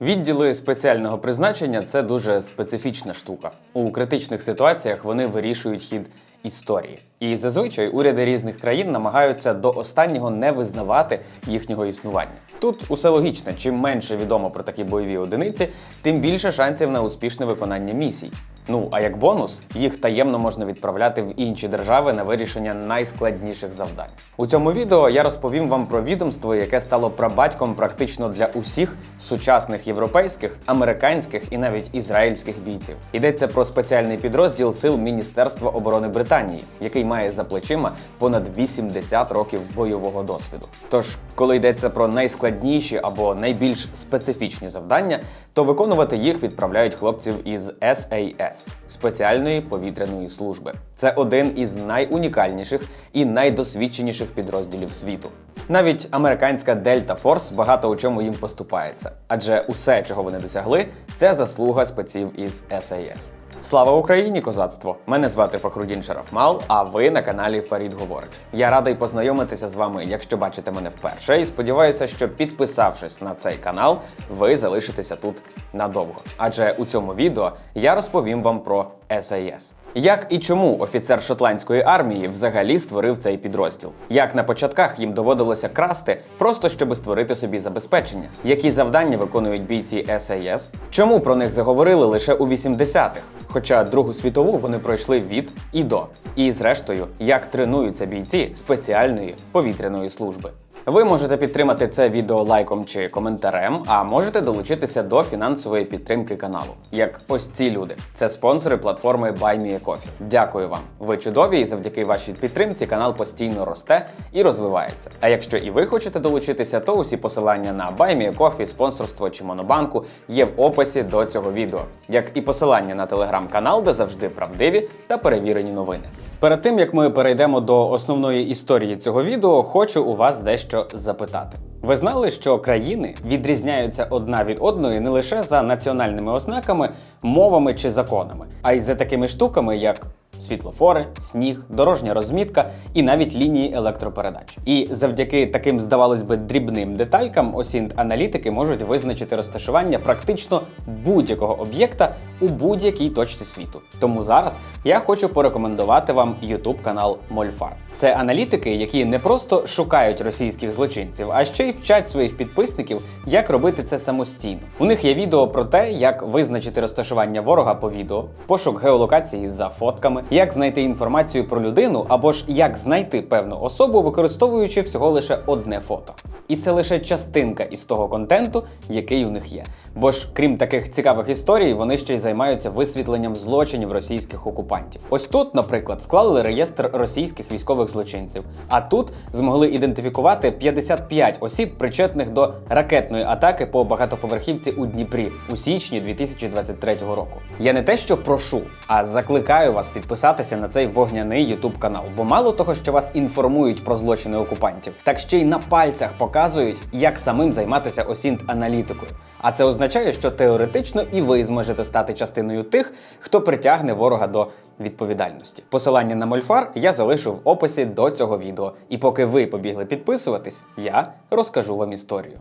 Відділи спеціального призначення це дуже специфічна штука. У критичних ситуаціях вони вирішують хід історії. І зазвичай уряди різних країн намагаються до останнього не визнавати їхнього існування. Тут усе логічно, чим менше відомо про такі бойові одиниці, тим більше шансів на успішне виконання місій. Ну а як бонус, їх таємно можна відправляти в інші держави на вирішення найскладніших завдань. У цьому відео я розповім вам про відомство, яке стало прабатьком практично для усіх сучасних європейських, американських і навіть ізраїльських бійців. Йдеться про спеціальний підрозділ сил Міністерства оборони Британії, який має за плечима понад 80 років бойового досвіду. Тож, коли йдеться про найскладніші або найбільш специфічні завдання, то виконувати їх відправляють хлопців із SAS – спеціальної повітряної служби. Це один із найунікальніших і найдосвідченіших підрозділів світу. Навіть американська Delta Force багато у чому їм поступається, адже усе, чого вони досягли, це заслуга спеців із SAS. Слава Україні, козацтво! Мене звати Фахрудін Шарафмал, а ви на каналі Фарід Говорить. Я радий познайомитися з вами, якщо бачите мене вперше, і сподіваюся, що підписавшись на цей канал, ви залишитеся тут надовго. Адже у цьому відео я розповім вам про SAS. Як і чому офіцер шотландської армії взагалі створив цей підрозділ? Як на початках їм доводилося красти, просто щоб створити собі забезпечення? Які завдання виконують бійці SAS? Чому про них заговорили лише у 80-х? Хоча Другу світову вони пройшли від і до. І зрештою, як тренуються бійці спеціальної повітряної служби. Ви можете підтримати це відео лайком чи коментарем, а можете долучитися до фінансової підтримки каналу. Як ось ці люди. Це спонсори платформи BuyMeACoffee. Дякую вам. Ви чудові, і завдяки вашій підтримці канал постійно росте і розвивається. А якщо і ви хочете долучитися, то усі посилання на BuyMeACoffee, спонсорство чи монобанку є в описі до цього відео, як і посилання на телеграм-канал, де завжди правдиві та перевірені новини. Перед тим як ми перейдемо до основної історії цього відео, хочу у вас дещо запитати. Ви знали, що країни відрізняються одна від одної не лише за національними ознаками, мовами чи законами, а й за такими штуками, як світлофори, сніг, дорожня розмітка і навіть лінії електропередач. І завдяки таким, здавалось би, дрібним деталькам осінт аналітики можуть визначити розташування практично будь-якого об'єкта у будь-якій точці світу. Тому зараз я хочу порекомендувати вам YouTube канал Мольфар. Це аналітики, які не просто шукають російських злочинців, а ще й вчать своїх підписників, як робити це самостійно. У них є відео про те, як визначити розташування ворога по відео, пошук геолокації за фотками, як знайти інформацію про людину або ж як знайти певну особу, використовуючи всього лише одне фото. І це лише частинка із того контенту, який у них є. Бо ж, крім таких цікавих історій, вони ще й займаються висвітленням злочинів російських окупантів. Ось тут, наприклад, склали реєстр російських військових злочинців, а тут змогли ідентифікувати 55 осіб, причетних до ракетної атаки по багатоповерхівці у Дніпрі у січні 2023 року. Я не те, що прошу, а закликаю вас підписатися на цей вогняний YouTube канал, бо мало того, що вас інформують про злочини окупантів, так ще й на пальцях показують, як самим займатися осінт аналітикою. А це означає, що теоретично і ви зможете стати частиною тих, хто притягне ворога до відповідальності. Посилання на Мольфар я залишу в описі до цього відео. І поки ви побігли підписуватись, я розкажу вам історію.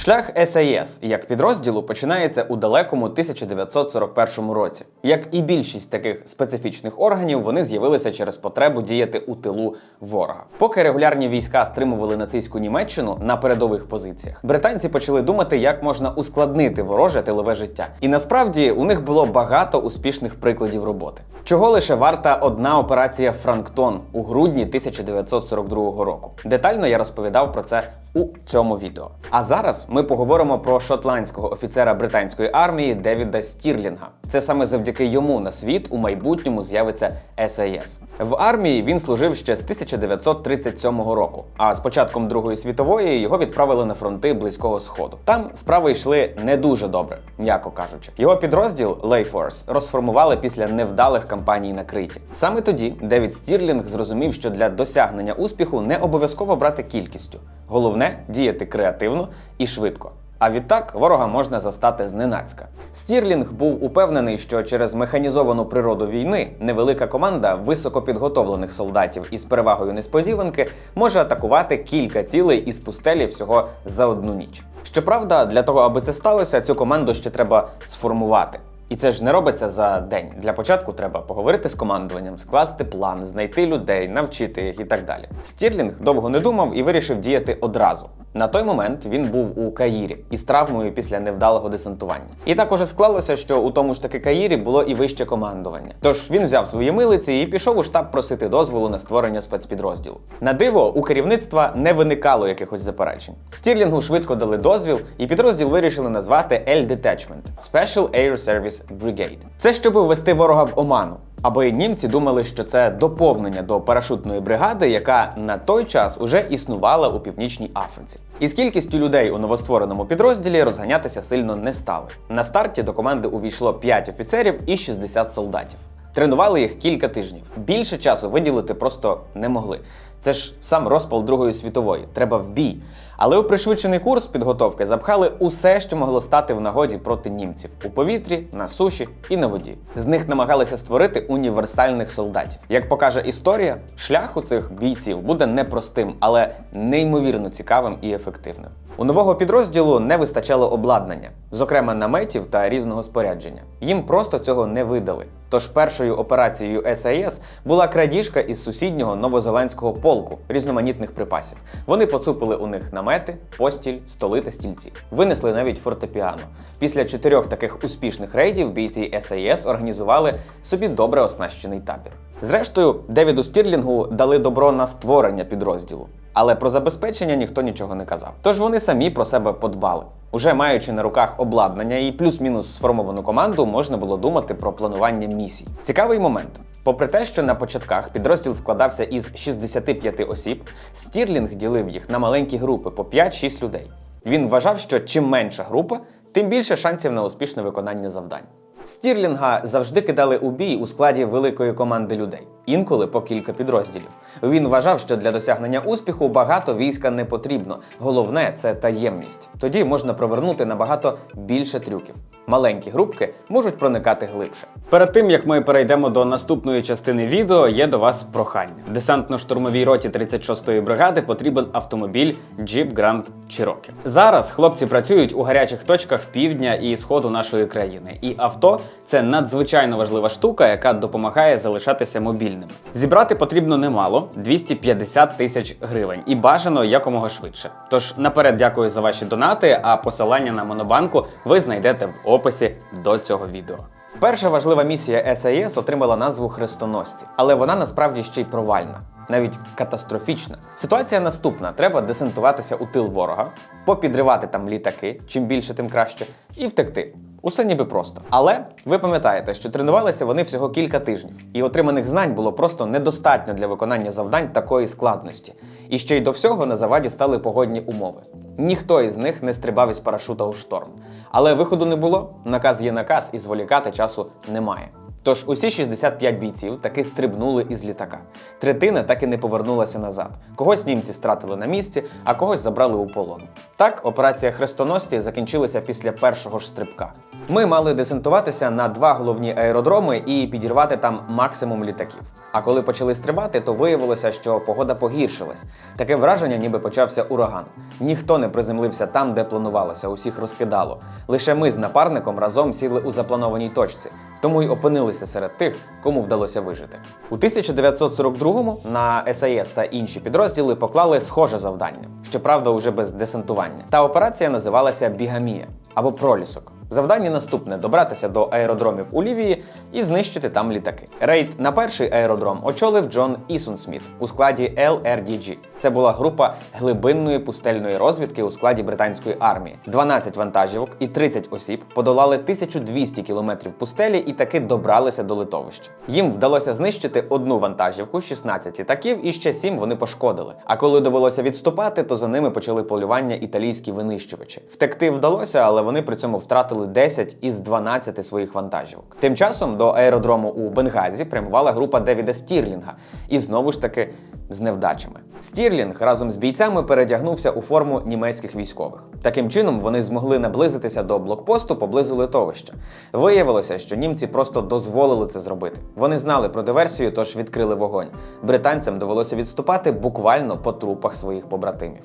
Шлях SAS як підрозділу починається у далекому 1941 році. Як і більшість таких специфічних органів, вони з'явилися через потребу діяти у тилу ворога. Поки регулярні війська стримували нацистську Німеччину на передових позиціях, британці почали думати, як можна ускладнити вороже тилове життя. І насправді у них було багато успішних прикладів роботи. Чого лише варта одна операція Франктон у грудні 1942 року. Детально я розповідав про це у цьому відео. А зараз ми поговоримо про шотландського офіцера британської армії Девіда Стірлінга. Це саме завдяки йому на світ у майбутньому з'явиться SAS. В армії він служив ще з 1937 року. А з початком Другої світової його відправили на фронти близького сходу. Там справи йшли не дуже добре, м'яко кажучи. Його підрозділ Лейфорс розформували після невдалих кампаній на Криті. Саме тоді Девід Стірлінг зрозумів, що для досягнення успіху не обов'язково брати кількістю. Головне діяти креативно і швидко. А відтак ворога можна застати зненацька. Стірлінг був упевнений, що через механізовану природу війни невелика команда високопідготовлених солдатів із перевагою несподіванки може атакувати кілька цілей із пустелі всього за одну ніч. Щоправда, для того, аби це сталося, цю команду ще треба сформувати. І це ж не робиться за день. Для початку треба поговорити з командуванням, скласти план, знайти людей, навчити їх і так далі. Стірлінг довго не думав і вирішив діяти одразу. На той момент він був у Каїрі із травмою після невдалого десантування. І також склалося, що у тому ж таки Каїрі було і вище командування. Тож він взяв свої милиці і пішов у штаб просити дозволу на створення спецпідрозділу. На диво, у керівництва не виникало якихось заперечень. Стірлінгу швидко дали дозвіл, і підрозділ вирішили назвати L Detachment – Special Air Service Brigade. Це щоб ввести ворога в оману. Аби німці думали, що це доповнення до парашутної бригади, яка на той час уже існувала у північній Африці. І з кількістю людей у новоствореному підрозділі розганятися сильно не стали. На старті до команди увійшло 5 офіцерів і 60 солдатів. Тренували їх кілька тижнів. Більше часу виділити просто не могли. Це ж сам розпал Другої світової. Треба в бій. Але у пришвидшений курс підготовки запхали усе, що могло стати в нагоді проти німців у повітрі, на суші і на воді. З них намагалися створити універсальних солдатів. Як покаже історія, шлях у цих бійців буде непростим, але неймовірно цікавим і ефективним. У нового підрозділу не вистачало обладнання, зокрема наметів та різного спорядження. Їм просто цього не видали. Тож першою операцією САС була крадіжка із сусіднього новозеландського полку різноманітних припасів. Вони поцупили у них намети, постіль, столи та стільці. Винесли навіть фортепіано. Після чотирьох таких успішних рейдів бійці САС організували собі добре оснащений табір. Зрештою, Девіду Стірлінгу дали добро на створення підрозділу. Але про забезпечення ніхто нічого не казав. Тож вони самі про себе подбали. Уже маючи на руках обладнання і плюс-мінус сформовану команду, можна було думати про планування місій. Цікавий момент. Попри те, що на початках підрозділ складався із 65 осіб, Стірлінг ділив їх на маленькі групи по 5-6 людей. Він вважав, що чим менша група, тим більше шансів на успішне виконання завдань. Стірлінга завжди кидали у бій у складі великої команди людей, інколи по кілька підрозділів. Він вважав, що для досягнення успіху багато війська не потрібно. Головне це таємність. Тоді можна провернути набагато більше трюків. Маленькі групки можуть проникати глибше. Перед тим як ми перейдемо до наступної частини відео, є до вас прохання. Десантно-штурмовій роті 36-ї бригади потрібен автомобіль Jeep Grand Cherokee. Зараз хлопці працюють у гарячих точках півдня і сходу нашої країни. І авто це надзвичайно важлива штука, яка допомагає залишатися мобільними. Зібрати потрібно немало 250 тисяч гривень, і бажано якомога швидше. Тож наперед дякую за ваші донати. А посилання на монобанку ви знайдете в описі до цього відео. Перша важлива місія САЄС отримала назву Хрестоносці, але вона насправді ще й провальна. Навіть катастрофічна. Ситуація наступна: треба десантуватися у тил ворога, попідривати там літаки, чим більше, тим краще, і втекти. Усе ніби просто. Але ви пам'ятаєте, що тренувалися вони всього кілька тижнів, і отриманих знань було просто недостатньо для виконання завдань такої складності. І ще й до всього на заваді стали погодні умови. Ніхто із них не стрибав із парашута у шторм. Але виходу не було, наказ є наказ, і зволікати часу немає. Тож усі 65 бійців таки стрибнули із літака. Третина так і не повернулася назад. Когось німці стратили на місці, а когось забрали у полон. Так, операція хрестоносці закінчилася після першого ж стрибка. Ми мали десантуватися на два головні аеродроми і підірвати там максимум літаків. А коли почали стрибати, то виявилося, що погода погіршилась. Таке враження, ніби почався ураган. Ніхто не приземлився там, де планувалося, усіх розкидало. Лише ми з напарником разом сіли у запланованій точці, тому й опинилися серед тих, кому вдалося вижити. У 1942-му на САЄС та інші підрозділи поклали схоже завдання, щоправда, уже без десантування. Та операція називалася Бігамія або пролісок. Завдання наступне добратися до аеродромів у Лівії і знищити там літаки. Рейд на перший аеродром очолив Джон Ісон Сміт у складі LRDG. Це була група глибинної пустельної розвідки у складі британської армії. 12 вантажівок і 30 осіб подолали 1200 кілометрів пустелі і таки добралися до литовища. Їм вдалося знищити одну вантажівку, 16 літаків, і ще 7 вони пошкодили. А коли довелося відступати, то за ними почали полювання італійські винищувачі. Втекти вдалося, але вони при цьому втратили втратили 10 із 12 своїх вантажівок. Тим часом до аеродрому у Бенгазі прямувала група Девіда Стірлінга, і знову ж таки з невдачами. Стірлінг разом з бійцями передягнувся у форму німецьких військових. Таким чином вони змогли наблизитися до блокпосту поблизу литовища. Виявилося, що німці просто дозволили це зробити. Вони знали про диверсію, тож відкрили вогонь. Британцям довелося відступати буквально по трупах своїх побратимів.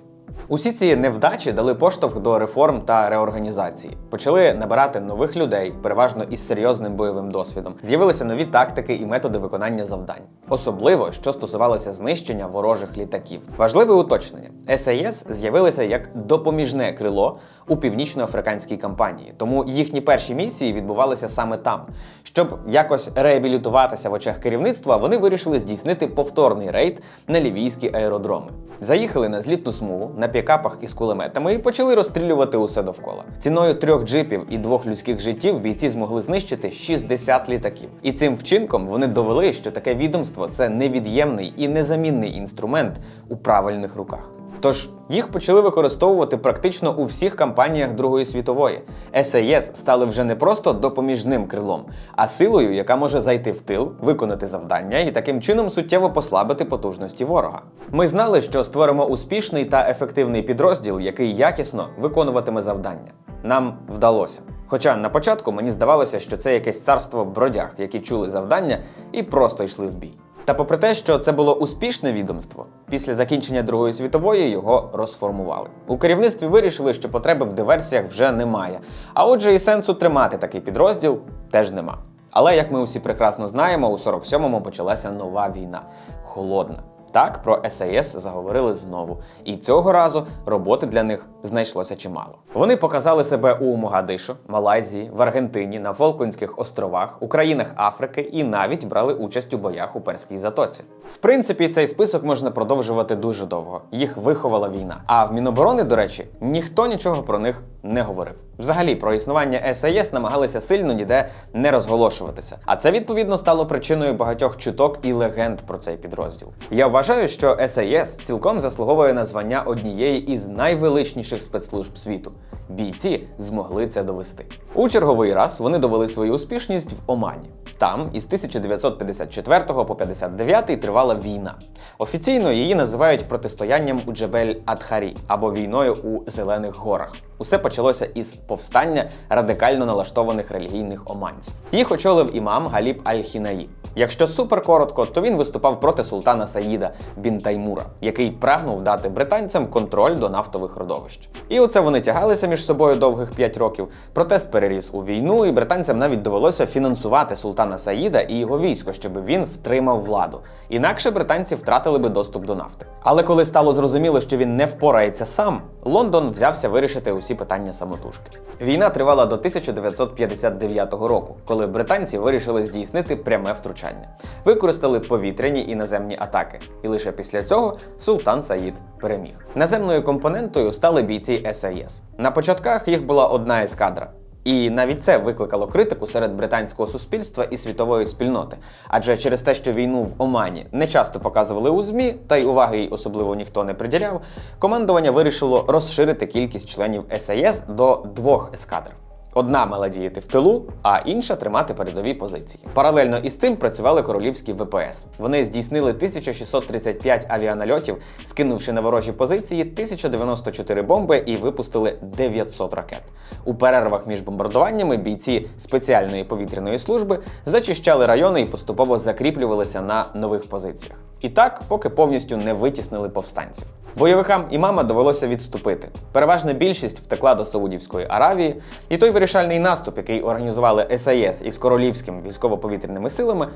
Усі ці невдачі дали поштовх до реформ та реорганізації. Почали набирати нових людей, переважно із серйозним бойовим досвідом. З'явилися нові тактики і методи виконання завдань, особливо що стосувалося знищення ворожих літаків. Важливе уточнення: САЄС з'явилися як допоміжне крило у північноафриканській кампанії, тому їхні перші місії відбувалися саме там. Щоб якось реабілітуватися в очах керівництва, вони вирішили здійснити повторний рейд на лівійські аеродроми. Заїхали на злітну смугу на пікапах із кулеметами і почали розстрілювати усе довкола. Ціною трьох джипів і двох людських життів бійці змогли знищити 60 літаків. І цим вчинком вони довели, що таке відомство це невід'ємний і незамінний інструмент у правильних руках. Тож їх почали використовувати практично у всіх кампаніях Другої світової. САЄС стали вже не просто допоміжним крилом, а силою, яка може зайти в тил, виконати завдання і таким чином суттєво послабити потужності ворога. Ми знали, що створимо успішний та ефективний підрозділ, який якісно виконуватиме завдання. Нам вдалося. Хоча на початку мені здавалося, що це якесь царство бродяг, які чули завдання і просто йшли в бій. Та попри те, що це було успішне відомство, після закінчення Другої світової його розформували. У керівництві вирішили, що потреби в диверсіях вже немає. А отже, і сенсу тримати такий підрозділ теж нема. Але як ми усі прекрасно знаємо, у 47-му почалася нова війна холодна. Так, про САЄС заговорили знову, і цього разу роботи для них знайшлося чимало. Вони показали себе у Могадишу, Малайзії, в Аргентині, на Фолклендських островах, у країнах Африки і навіть брали участь у боях у Перській затоці. В принципі, цей список можна продовжувати дуже довго. Їх виховала війна. А в Міноборони, до речі, ніхто нічого про них не говорив. Взагалі про існування САЄС намагалися сильно ніде не розголошуватися. А це відповідно стало причиною багатьох чуток і легенд про цей підрозділ. Я вважаю, що САЄС цілком заслуговує на звання однієї із найвеличніших спецслужб світу. Бійці змогли це довести. У черговий раз вони довели свою успішність в Омані. Там із 1954 по 59 тривала війна. Офіційно її називають протистоянням у Джебель Адхарі або війною у Зелених горах. Усе почалося із повстання радикально налаштованих релігійних оманців. Їх очолив імам Галіб Аль-Хінаї. Якщо супер коротко, то він виступав проти султана Саїда Бін Таймура, який прагнув дати британцям контроль до нафтових родовищ. І оце вони тягалися між собою довгих 5 років. Протест переріс у війну, і британцям навіть довелося фінансувати султана Саїда і його військо, щоб він втримав владу. Інакше британці втратили би доступ до нафти. Але коли стало зрозуміло, що він не впорається сам, Лондон взявся вирішити усі питання самотужки. Війна тривала до 1959 року, коли британці вирішили здійснити пряме втручання. Використали повітряні і наземні атаки. І лише після цього Султан Саїд переміг. Наземною компонентою стали бійці САЄС. На початках їх була одна ескадра. І навіть це викликало критику серед британського суспільства і світової спільноти. Адже через те, що війну в Омані не часто показували у ЗМІ, та й уваги їй особливо ніхто не приділяв, командування вирішило розширити кількість членів САЄС до двох ескадр. Одна мала діяти в тилу, а інша тримати передові позиції. Паралельно із цим працювали королівські ВПС. Вони здійснили 1635 авіанальотів, скинувши на ворожі позиції 1094 бомби і випустили 900 ракет. У перервах між бомбардуваннями бійці спеціальної повітряної служби зачищали райони і поступово закріплювалися на нових позиціях. І так, поки повністю не витіснили повстанців. Бойовикам імама довелося відступити. Переважна більшість втекла до Саудівської Аравії, і той вирішальний наступ, який організували САЄС із королівськими військово-повітряними силами,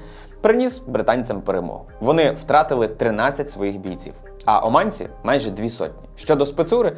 приніс британцям перемогу. Вони втратили 13 своїх бійців, а оманці майже дві сотні. Щодо спецури,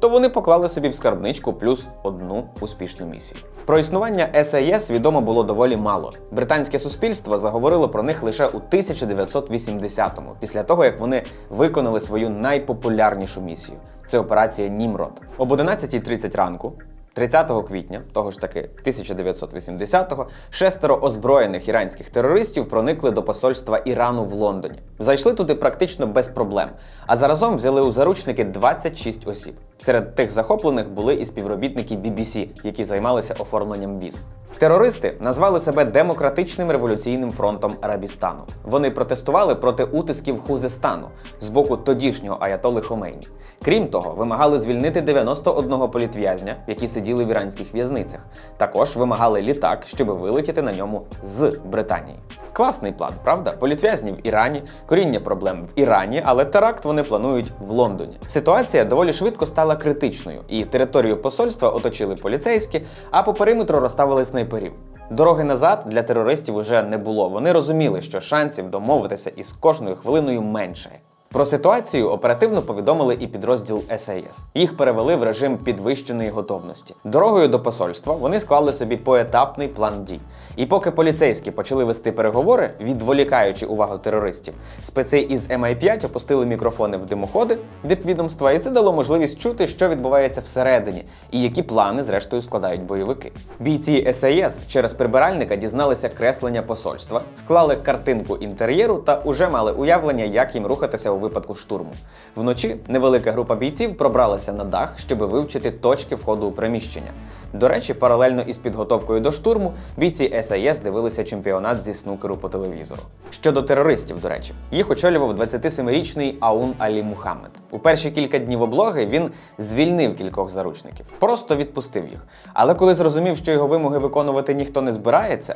то вони поклали собі в скарбничку плюс одну успішну місію. Про існування САЄС відомо було доволі мало. Британське суспільство заговорило про них лише у 1980-му, після того як вони виконали свою найпопулярнішу місію. Це операція Німрод. Об 11.30 ранку. 30 квітня, того ж таки 1980-го, шестеро озброєних іранських терористів проникли до посольства Ірану в Лондоні. Зайшли туди практично без проблем, а заразом взяли у заручники 26 осіб. Серед тих захоплених були і співробітники BBC, які займалися оформленням віз. Терористи назвали себе демократичним революційним фронтом Арабістану. Вони протестували проти утисків Хузестану з боку тодішнього аятоли Хомейні. Крім того, вимагали звільнити 91 політв'язня, які сиділи в іранських в'язницях. Також вимагали літак, щоб вилетіти на ньому з Британії. Класний план, правда? Політв'язні в Ірані, коріння проблем в Ірані, але теракт вони планують в Лондоні. Ситуація доволі швидко стала критичною, і територію посольства оточили поліцейські, а по периметру розставили снайперів. Дороги назад для терористів уже не було. Вони розуміли, що шансів домовитися із кожною хвилиною менше. Про ситуацію оперативно повідомили і підрозділ САС. Їх перевели в режим підвищеної готовності. Дорогою до посольства вони склали собі поетапний план дій. І поки поліцейські почали вести переговори, відволікаючи увагу терористів, спеці із MI5 опустили мікрофони в димоходи дипвідомства, і це дало можливість чути, що відбувається всередині, і які плани, зрештою, складають бойовики. Бійці САС через прибиральника дізналися креслення посольства, склали картинку інтер'єру та уже мали уявлення, як їм рухатися у випадку штурму. Вночі невелика група бійців пробралася на дах, щоб вивчити точки входу у приміщення. До речі, паралельно із підготовкою до штурму бійці САЄС дивилися чемпіонат зі снукеру по телевізору. Щодо терористів, до речі, їх очолював 27-річний Аун Алі Мухаммед. У перші кілька днів облоги він звільнив кількох заручників, просто відпустив їх. Але коли зрозумів, що його вимоги виконувати ніхто не збирається,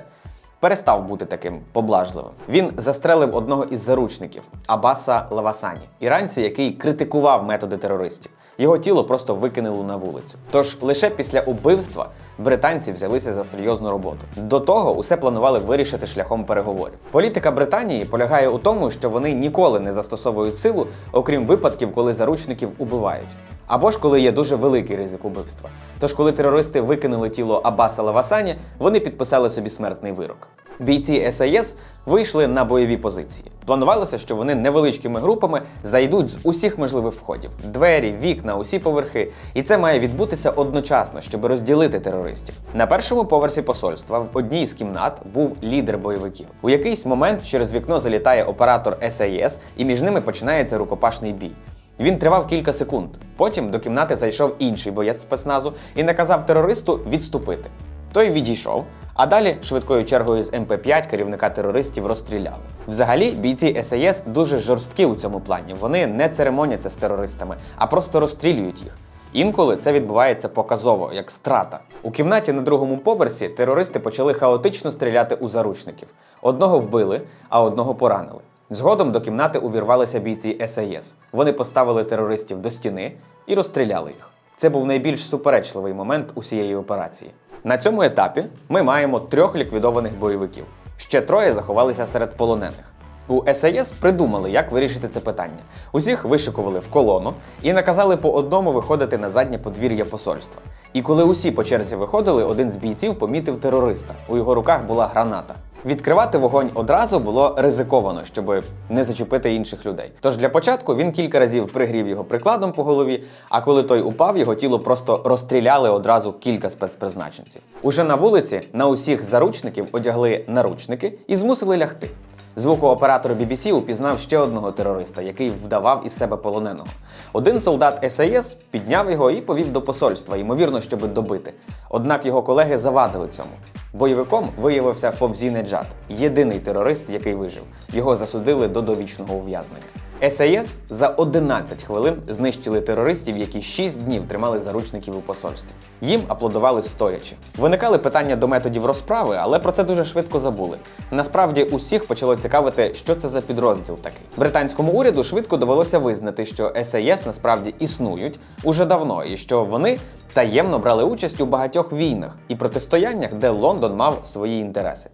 перестав бути таким поблажливим. Він застрелив одного із заручників Абаса Лавасані, іранця, який критикував методи терористів. Його тіло просто викинули на вулицю. Тож лише після убивства британці взялися за серйозну роботу. До того усе планували вирішити шляхом переговорів. Політика Британії полягає у тому, що вони ніколи не застосовують силу, окрім випадків, коли заручників убивають. Або ж коли є дуже великий ризик убивства. Тож, коли терористи викинули тіло Аббаса Лавасані, вони підписали собі смертний вирок. Бійці САЄС вийшли на бойові позиції. Планувалося, що вони невеличкими групами зайдуть з усіх можливих входів: двері, вікна, усі поверхи. І це має відбутися одночасно, щоб розділити терористів. На першому поверсі посольства в одній з кімнат був лідер бойовиків. У якийсь момент через вікно залітає оператор САЄС, і між ними починається рукопашний бій. Він тривав кілька секунд. Потім до кімнати зайшов інший боєць спецназу і наказав терористу відступити. Той відійшов, а далі швидкою чергою з МП5 керівника терористів розстріляли. Взагалі, бійці САЄС дуже жорсткі у цьому плані. Вони не церемоняться з терористами, а просто розстрілюють їх. Інколи це відбувається показово, як страта. У кімнаті на другому поверсі терористи почали хаотично стріляти у заручників. Одного вбили, а одного поранили. Згодом до кімнати увірвалися бійці САЄС. Вони поставили терористів до стіни і розстріляли їх. Це був найбільш суперечливий момент усієї операції. На цьому етапі ми маємо трьох ліквідованих бойовиків. Ще троє заховалися серед полонених. У САЄС придумали, як вирішити це питання. Усіх вишикували в колону і наказали по одному виходити на заднє подвір'я посольства. І коли усі по черзі виходили, один з бійців помітив терориста. У його руках була граната. Відкривати вогонь одразу було ризиковано, щоб не зачепити інших людей. Тож для початку він кілька разів пригрів його прикладом по голові, а коли той упав, його тіло просто розстріляли одразу кілька спецпризначенців. Уже на вулиці на усіх заручників одягли наручники і змусили лягти. Звукооператор BBC упізнав ще одного терориста, який вдавав із себе полоненого. Один солдат САЄС підняв його і повів до посольства, ймовірно, щоб добити. Однак його колеги завадили цьому. Бойовиком виявився Фовзі Неджат, єдиний терорист, який вижив. Його засудили до довічного ув'язнення. САЄС за 11 хвилин знищили терористів, які 6 днів тримали заручників у посольстві. Їм аплодували стоячи. Виникали питання до методів розправи, але про це дуже швидко забули. Насправді усіх почало цікавити, що це за підрозділ такий. Британському уряду швидко довелося визнати, що САЄС насправді існують уже давно, і що вони таємно брали участь у багатьох війнах і протистояннях, де Лондон мав свої інтереси.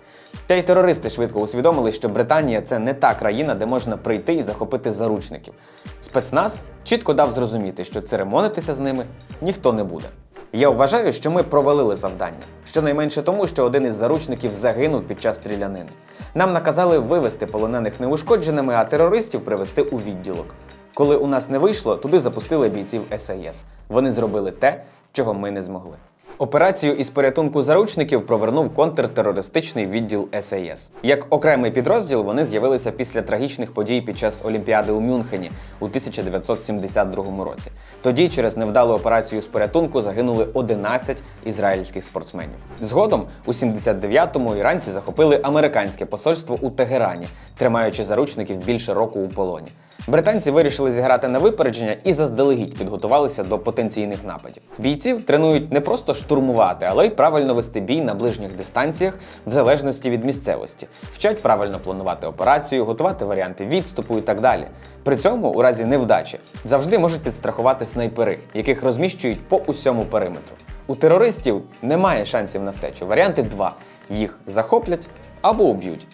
Та й терористи швидко усвідомили, що Британія це не та країна, де можна прийти і захопити заручників. Спецназ чітко дав зрозуміти, що церемонитися з ними ніхто не буде. Я вважаю, що ми провалили завдання, щонайменше тому, що один із заручників загинув під час стрілянини. Нам наказали вивести полонених неушкодженими, а терористів привезти у відділок. Коли у нас не вийшло, туди запустили бійців САЄС. Вони зробили те, чого ми не змогли. Операцію із порятунку заручників провернув контртерористичний відділ САС. Як окремий підрозділ вони з'явилися після трагічних подій під час Олімпіади у Мюнхені у 1972 році. Тоді через невдалу операцію з порятунку загинули 11 ізраїльських спортсменів. Згодом у 79-му іранці захопили американське посольство у Тегерані, тримаючи заручників більше року у полоні. Британці вирішили зіграти на випередження і заздалегідь підготувалися до потенційних нападів. Бійців тренують не просто штурмувати, але й правильно вести бій на ближніх дистанціях в залежності від місцевості, вчать правильно планувати операцію, готувати варіанти відступу і так далі. При цьому, у разі невдачі, завжди можуть підстрахувати снайпери, яких розміщують по усьому периметру. У терористів немає шансів на втечу. Варіанти два: їх захоплять або уб'ють.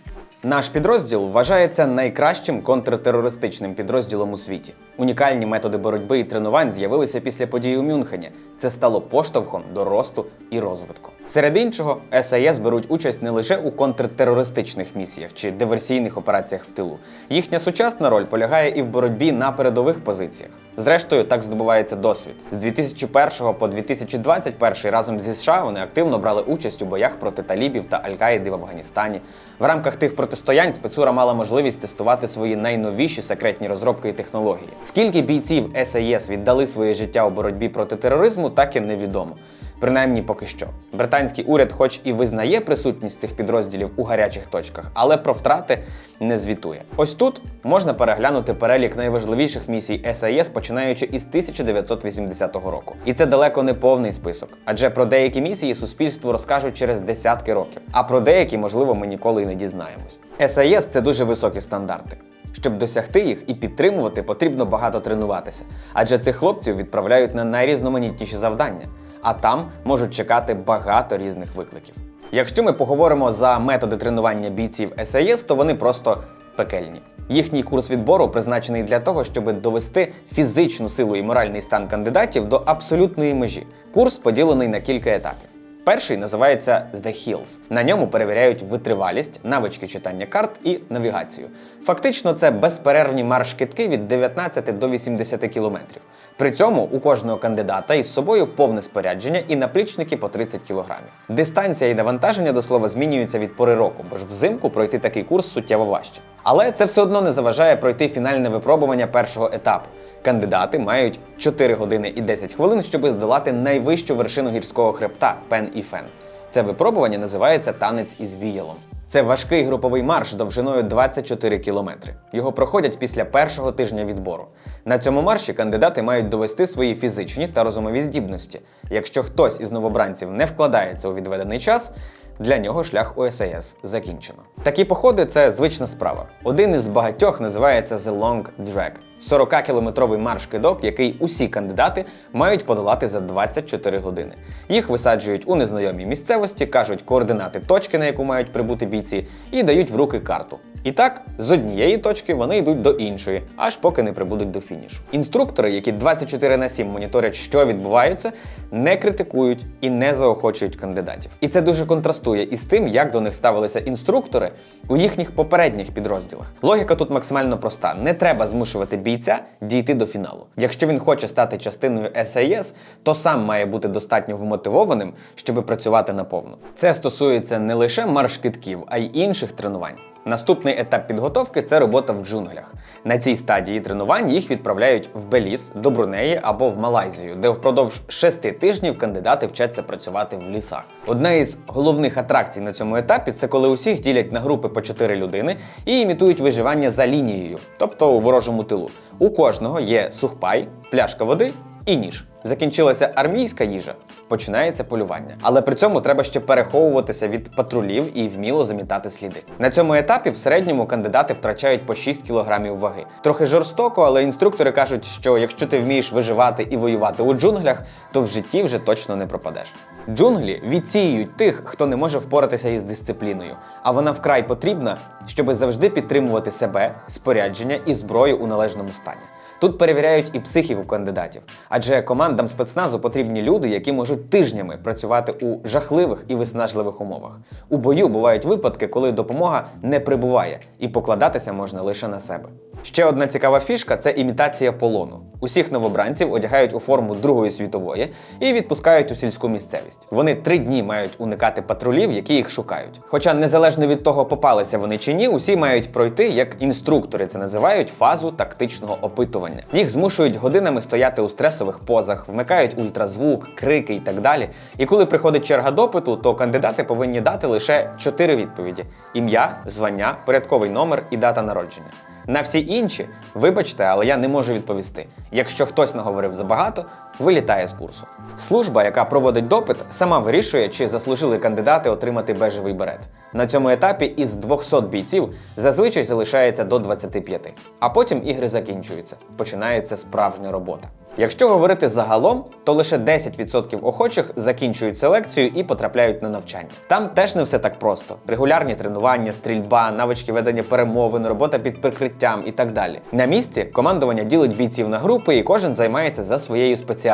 Наш підрозділ вважається найкращим контртерористичним підрозділом у світі. Унікальні методи боротьби і тренувань з'явилися після подій у Мюнхені. Це стало поштовхом до росту і розвитку. Серед іншого, САЄС беруть участь не лише у контртерористичних місіях чи диверсійних операціях в тилу. Їхня сучасна роль полягає і в боротьбі на передових позиціях. Зрештою, так здобувається досвід. З 2001 по 2021 разом зі США вони активно брали участь у боях проти талібів та Аль-Каїди в Афганістані. В рамках тих протистоянь спецура мала можливість тестувати свої найновіші секретні розробки і технології. Скільки бійців САЄС віддали своє життя у боротьбі проти тероризму, так і невідомо. Принаймні поки що. Британський уряд, хоч і визнає присутність цих підрозділів у гарячих точках, але про втрати не звітує. Ось тут можна переглянути перелік найважливіших місій САЄС, починаючи із 1980 року. І це далеко не повний список, адже про деякі місії суспільству розкажуть через десятки років, а про деякі, можливо, ми ніколи й не дізнаємось. САЄС це дуже високі стандарти. Щоб досягти їх і підтримувати, потрібно багато тренуватися, адже цих хлопців відправляють на найрізноманітніші завдання а там можуть чекати багато різних викликів. Якщо ми поговоримо за методи тренування бійців САЄС, то вони просто пекельні. Їхній курс відбору призначений для того, щоб довести фізичну силу і моральний стан кандидатів до абсолютної межі. Курс поділений на кілька етапів. Перший називається The Hills. На ньому перевіряють витривалість, навички читання карт і навігацію. Фактично, це безперервні марш-китки від 19 до 80 кілометрів. При цьому у кожного кандидата із собою повне спорядження і наплічники по 30 кілограмів. Дистанція і навантаження до слова змінюються від пори року, бо ж взимку пройти такий курс суттєво важче. Але це все одно не заважає пройти фінальне випробування першого етапу. Кандидати мають 4 години і 10 хвилин, щоб здолати найвищу вершину гірського хребта Пен і Фен. Це випробування називається танець із віялом. Це важкий груповий марш довжиною 24 кілометри. Його проходять після першого тижня відбору. На цьому марші кандидати мають довести свої фізичні та розумові здібності. Якщо хтось із новобранців не вкладається у відведений час, для нього шлях у САС закінчено. Такі походи це звична справа. Один із багатьох називається The Long Drag. 40-кілометровий марш-кидок, який усі кандидати мають подолати за 24 години. Їх висаджують у незнайомій місцевості, кажуть координати точки, на яку мають прибути бійці, і дають в руки карту. І так, з однієї точки вони йдуть до іншої, аж поки не прибудуть до фінішу. Інструктори, які 24 на 7 моніторять, що відбувається, не критикують і не заохочують кандидатів. І це дуже контрастує із тим, як до них ставилися інструктори у їхніх попередніх підрозділах. Логіка тут максимально проста: не треба змушувати бійця дійти до фіналу. Якщо він хоче стати частиною SAS, то сам має бути достатньо вмотивованим, щоб працювати наповну. Це стосується не лише марш-китків, а й інших тренувань. Наступний етап підготовки це робота в джунглях. На цій стадії тренувань їх відправляють в Беліз, до Брунеї або в Малайзію, де впродовж шести тижнів кандидати вчаться працювати в лісах. Одна із головних атракцій на цьому етапі це коли усіх ділять на групи по чотири людини і імітують виживання за лінією, тобто у ворожому тилу. У кожного є сухпай, пляшка води і ніж. Закінчилася армійська їжа, починається полювання. Але при цьому треба ще переховуватися від патрулів і вміло замітати сліди. На цьому етапі в середньому кандидати втрачають по 6 кілограмів ваги. Трохи жорстоко, але інструктори кажуть, що якщо ти вмієш виживати і воювати у джунглях, то в житті вже точно не пропадеш. Джунглі відсіюють тих, хто не може впоратися із дисципліною, а вона вкрай потрібна, щоб завжди підтримувати себе, спорядження і зброю у належному стані. Тут перевіряють і психіку кандидатів, адже командам спецназу потрібні люди, які можуть тижнями працювати у жахливих і виснажливих умовах. У бою бувають випадки, коли допомога не прибуває, і покладатися можна лише на себе. Ще одна цікава фішка це імітація полону. Усіх новобранців одягають у форму Другої світової і відпускають у сільську місцевість. Вони три дні мають уникати патрулів, які їх шукають. Хоча незалежно від того, попалися вони чи ні, усі мають пройти, як інструктори це називають, фазу тактичного опитування. Їх змушують годинами стояти у стресових позах, вмикають ультразвук, крики і так далі. І коли приходить черга допиту, то кандидати повинні дати лише чотири відповіді: ім'я, звання, порядковий номер і дата народження. На всі інші, вибачте, але я не можу відповісти. Якщо хтось наговорив забагато, вилітає з курсу. Служба, яка проводить допит, сама вирішує, чи заслужили кандидати отримати бежевий берет. На цьому етапі із 200 бійців зазвичай залишається до 25. А потім ігри закінчуються. Починається справжня робота. Якщо говорити загалом, то лише 10% охочих закінчують селекцію і потрапляють на навчання. Там теж не все так просто: регулярні тренування, стрільба, навички ведення перемовин, робота під прикриттям і так далі. На місці командування ділить бійців на групи, і кожен займається за своєю спеціальністю.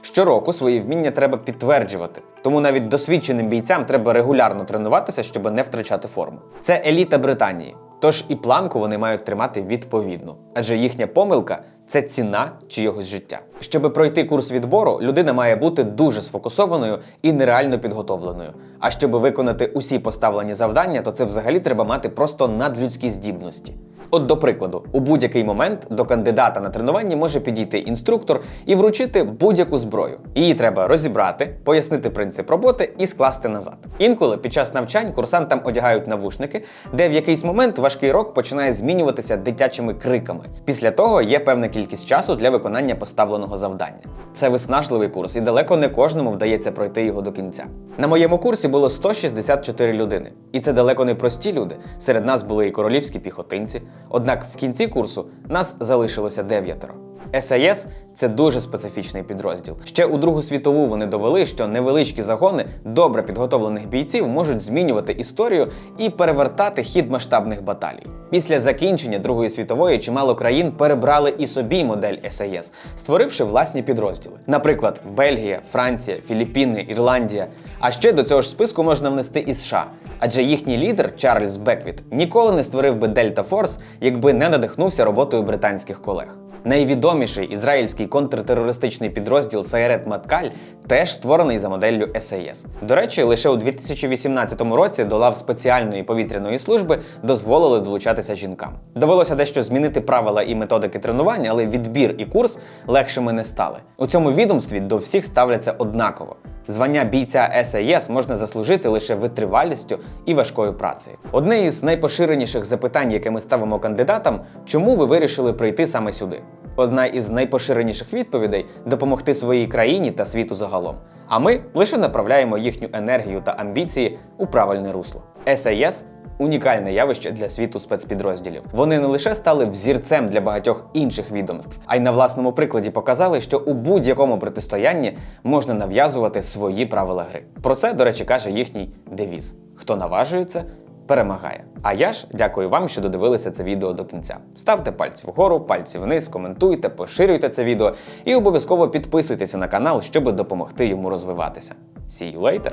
Щороку свої вміння треба підтверджувати, тому навіть досвідченим бійцям треба регулярно тренуватися, щоб не втрачати форму. Це еліта Британії. Тож і планку вони мають тримати відповідно, адже їхня помилка це ціна чиєгось життя. Щоб пройти курс відбору, людина має бути дуже сфокусованою і нереально підготовленою. А щоб виконати усі поставлені завдання, то це взагалі треба мати просто надлюдські здібності. От, до прикладу, у будь-який момент до кандидата на тренуванні може підійти інструктор і вручити будь-яку зброю. Її треба розібрати, пояснити принцип роботи і скласти назад. Інколи під час навчань курсантам одягають навушники, де в якийсь момент важкий рок починає змінюватися дитячими криками. Після того є певна кількість часу для виконання поставленого завдання. Це виснажливий курс, і далеко не кожному вдається пройти його до кінця. На моєму курсі було 164 людини, і це далеко не прості люди. Серед нас були і королівські піхотинці. Однак в кінці курсу нас залишилося дев'ятеро. САЄС це дуже специфічний підрозділ. Ще у Другу світову вони довели, що невеличкі загони добре підготовлених бійців можуть змінювати історію і перевертати хід масштабних баталій. Після закінчення Другої світової чимало країн перебрали і собі модель САЄС, створивши власні підрозділи. Наприклад, Бельгія, Франція, Філіппіни, Ірландія. А ще до цього ж списку можна внести і США. Адже їхній лідер Чарльз Беквіт ніколи не створив би Дельта Форс, якби не надихнувся роботою британських колег. Найвідоміший ізраїльський контртерористичний підрозділ Сайрет Маткаль теж створений за моделлю САЄС. До речі, лише у 2018 році до лав спеціальної повітряної служби дозволили долучатися жінкам. Довелося дещо змінити правила і методики тренування, але відбір і курс легшими не стали. У цьому відомстві до всіх ставляться однаково. Звання бійця САЄС можна заслужити лише витривалістю і важкою працею. Одне із найпоширеніших запитань, яке ми ставимо кандидатам, чому ви вирішили прийти саме сюди? Одна із найпоширеніших відповідей допомогти своїй країні та світу загалом. А ми лише направляємо їхню енергію та амбіції у правильне русло. САЄС унікальне явище для світу спецпідрозділів. Вони не лише стали взірцем для багатьох інших відомств, а й на власному прикладі показали, що у будь-якому протистоянні можна нав'язувати свої правила гри. Про це, до речі, каже їхній девіз: хто наважується. Перемагає. А я ж дякую вам, що додивилися це відео до кінця. Ставте пальці вгору, пальці вниз, коментуйте, поширюйте це відео і обов'язково підписуйтеся на канал, щоб допомогти йому розвиватися. See you later,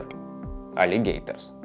alligators!